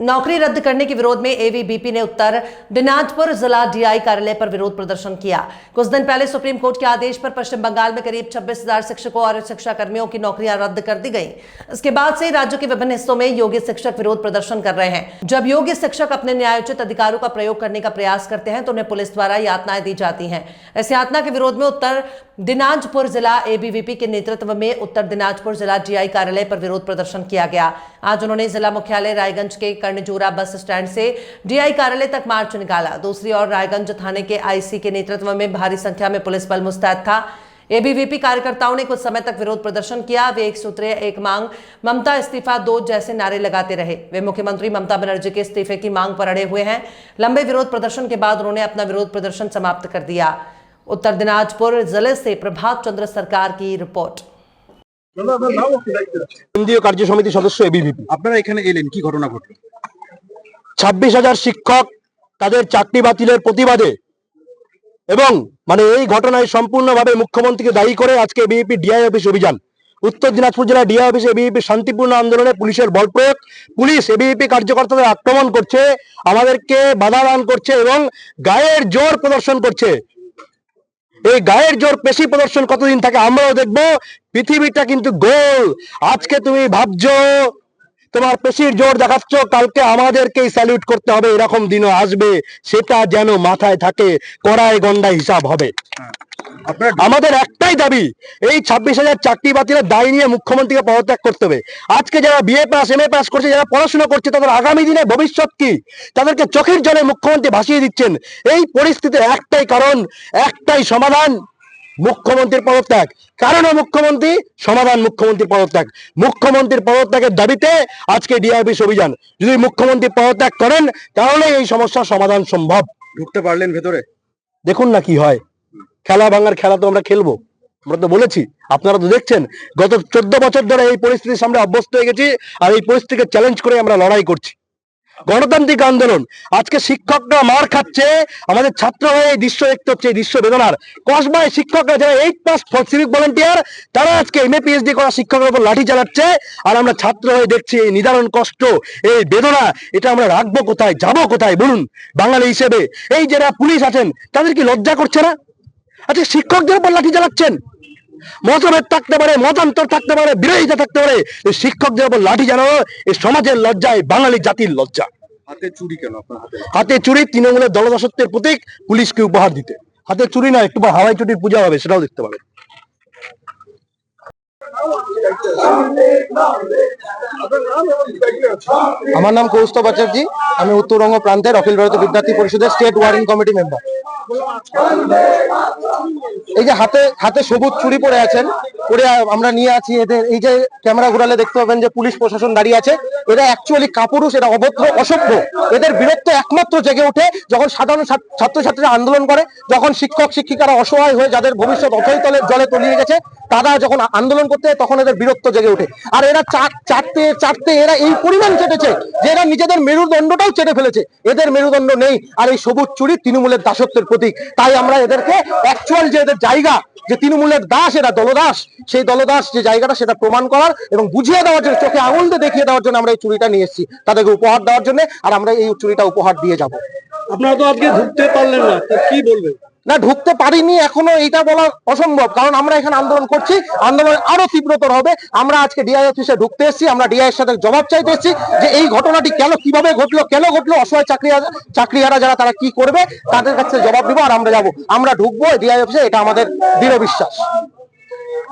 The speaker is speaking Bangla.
नौकरी रद्द करने के विरोध में एवीबीपी ने उत्तर दिनाजपुर जिला डीआई कार्यालय पर विरोध प्रदर्शन किया। कुछ दिन पहले सुप्रीम कोर्ट के आदेश पर पश्चिम बंगाल में करीब 26,000 शिक्षकों और शिक्षा कर्मियों की नौकरियाँ रद्द कर दी गई। इसके बाद से राज्य के विभिन्न हिस्सों में योग्य शिक्षक विरोध प्रदर्शन कर रहे हैं। जब योग्य शिक्षक अपने न्यायोचित अधिकारों का प्रयोग करने का प्रयास करते हैं तो उन्हें पुलिस द्वारा यातनाएँ दी जाती है। इस यातना के विरोध में उत्तर दिनाजपुर जिला एबीवीपी के नेतृत्व में उत्तर दिनाजपुर जिला डीआई कार्यालय पर विरोध प्रदर्शन किया गया। आज उन्होंने जिला मुख्यालय रायगंज के कर्णजोरा बस स्टैंड से डीआई कार्यालय तक मार्च निकाला दूसरी ओर रायगंज थाने के आईसी के नेतृत्व में भारी संख्या में पुलिस बल मुस्तैद था एबीवीपी कार्यकर्ताओं ने कुछ समय तक विरोध प्रदर्शन किया वे एक सूत्रीय एक मांग ममता इस्तीफा दो जैसे नारे लगाते रहे वे मुख्यमंत्री ममता बनर्जी के इस्तीफे की मांग पर अड़े हुए हैं लंबे विरोध प्रदर्शन के बाद उन्होंने अपना विरोध प्रदर्शन समाप्त कर दिया उत्तर दिनाजपुर जिले से प्रभात चंद्र सरकार की रिपोर्ट কেন্দ্রীয় কার্য সমিতি সদস্য এবিভিপি আপনারা এখানে এলেন কি ঘটনা ঘটলো ছাব্বিশ হাজার শিক্ষক তাদের চাকরি বাতিলের প্রতিবাদে। এবং মানে এই ঘটনায় সম্পূর্ণভাবে মুখ্যমন্ত্রীকে দায়ী করে আজকে বিএপি ডিআই অফিস অভিযান। উত্তর দিনাজপুর জেলা ডিআই অফিসে বিএপি শান্তিপূর্ণ আন্দোলনে পুলিশের বল প্রয়োগ। পুলিশ এবিপি কার্যকর্তাদের আক্রমণ করছে, আমাদেরকে বাধা দান করছে এবং গায়ের জোর প্রদর্শন করছে। এই গায়ের জোর পেশি প্রদর্শন কতদিন থাকে আমরাও দেখব। পৃথিবীটা কিন্তু গোল। আজকে তুমি ভাবছ তোমার পেশির জোর দেখাচ্ছ, কালকে আমাদেরকেই স্যালিউট করতে হবে, এরকম দিনও আসবে, সেটা যেন মাথায় থাকে, কড়াই গন্ডা হিসাব হবে। আমাদের একটাই দাবি, এই ছাব্বিশ হাজার চাকরি বাতিলের দায় নিয়ে মুখ্যমন্ত্রীকে পদত্যাগ করতে হবে। আজকে যারা BA pass M A pass করছে, যারা পড়াশোনা করছে, তাদের আগামী দিনে ভবিষ্যৎ কি? তাদেরকে চোখের জলে মুখ্যমন্ত্রী ভাসিয়ে দিচ্ছেন। এই পরিস্থিতির একটাই কারণ, একটাই সমাধান মুখ্যমন্ত্রীর পদত্যাগ। কারণ মুখ্যমন্ত্রী সমাধান মুখ্যমন্ত্রীর পদত্যাগ। মুখ্যমন্ত্রীর পদত্যাগের দাবিতে আজকে ডিআইবিস অভিযান। যদি মুখ্যমন্ত্রী পদত্যাগ করেন তাহলে এই সমস্যার সমাধান সম্ভব। ঢুকতে পারলেন ভেতরে? দেখুন না কি হয়। খেলা ভাঙার খেলা তো আমরা খেলব। আমরা তো বলেছি। আপনারা তো দেখছেন। গত চোদ্দ বছর ধরে এই পরিস্থিতির সামনে অভ্যস্ত হয়ে গেছি আর এই পরিস্থিতিকে চ্যালেঞ্জ করে আমরা লড়াই করছি। গণতান্ত্রিক আন্দোলন। আজকে শিক্ষকরা মার খাচ্ছে, আমাদের ছাত্র হয়ে এই দৃশ্য দেখতে হচ্ছে, এই দৃশ্য বেদনার। কসবায় শিক্ষকরা যারা এইট পাস সিভিক ভলেন্টিয়ার তারা আজকে এম এ পিএইচডি করা শিক্ষকের উপর লাঠি চালাচ্ছে। আর আমরা ছাত্র হয়ে দেখছি এই নিদারুণ কষ্ট, এই বেদনা, এটা আমরা রাখব কোথায়, যাব কোথায়, বলুন বাঙালি হিসেবে। এই যারা পুলিশ আছেন, তাদের কি লজ্জা করছে না? আচ্ছা শিক্ষকদের উপর লাঠি চালাচ্ছেন? মতভেদ থাকতে পারে মতান্তর থাকতে পারে বিরোধিতা থাকতে পারে শিক্ষক শিক্ষকদের উপর লাঠি জানানো এই সমাজের লজ্জায় বাঙালি জাতির লজ্জা। হাতে চুরি কেন হাতে? চুরি তৃণমূলের দলদাসত্বের প্রতীক পুলিশকে উপহার দিতে। হাতে চুরি না একটু হাওয়াই চুরির পূজা হবে সেটাও দেখতে পাবে আমার নাম কৌস্তব বাচার্জি, আমি উত্তরবঙ্গ প্রান্তের অখিল ভারতীয় বিদ্যার্থী পরিষদের স্টেট ওয়ার্কিং কমিটি মেম্বার। এই যে হাতে হাতে সবুজ চুরি পরে আছেন পরে আমরা নিয়ে আছি, এদের এই যে ক্যামেরা ঘুরালে দেখতে পাবেন যে পুলিশ প্রশাসন দাঁড়িয়ে আছে। এরা অ্যাকচুয়ালি কাপুরুষ, এরা অভদ্র, অসভ্য। এদের বীরত্ব একমাত্র জেগে ওঠে যখন সাধারণ ছাত্র- ছাত্রছাত্রীরা আন্দোলন করে, যখন শিক্ষক, শিক্ষিকারা অসহায় হয়ে যাদের ভবিষ্যৎ অথই তলে জলে তলিয়ে গেছে, তারা যখন আন্দোলন করতে তখন এদের বীরত্ব জেগে ওঠে। আর এরা চাটতে চাটতে এরা এই পরিমাণ চেটেছে যে এরা নিজেদের মেরুদণ্ডটাও চেটে ফেলেছে। এদের মেরুদণ্ড নেই, আর এই সবুজ চুরি তৃণমূলের দাসত্বের প্রতীক। তাই আমরা এদেরকে অ্যাকচুয়াল যে এদের জায়গা, যে তৃণমূলের দাস, এরা দলদাস সেই দলদাস যে জায়গাটা সেটা প্রমাণ করার এবং বুঝিয়ে দেওয়ার জন্য চোখে আঙুল দিয়ে দেখিয়ে দেওয়ার জন্য আমরা এই চুরিটা নিয়ে এসেছি। তাদেরকে উপহার দেওয়ার জন্য আর আমরা এই চুরিটা উপহার দিয়ে যাব। আপনারা তো আজকে ঢুকতে পারলেন না তো কি বলবেন? না ঢুকতে পারিনি এখনও এটা বলা অসম্ভব কারণ আমরা এখানে আন্দোলন করছি আন্দোলন আরও তীব্রতর হবে। আমরা আজকে ডিআই অফিসে ঢুকতে এসেছি আমরা ডিআই এর সাথে জবাব চাইতে এসেছি যে এই ঘটনাটি কেন কীভাবে ঘটলো কেন ঘটলো অসহায় চাকরি চাকরিহারা যারা তারা কি করবে তাদের কাছে জবাব দিব আর আমরা যাব। আমরা ঢুকবো ডিআই অফিসে এটা আমাদের দৃঢ় বিশ্বাস।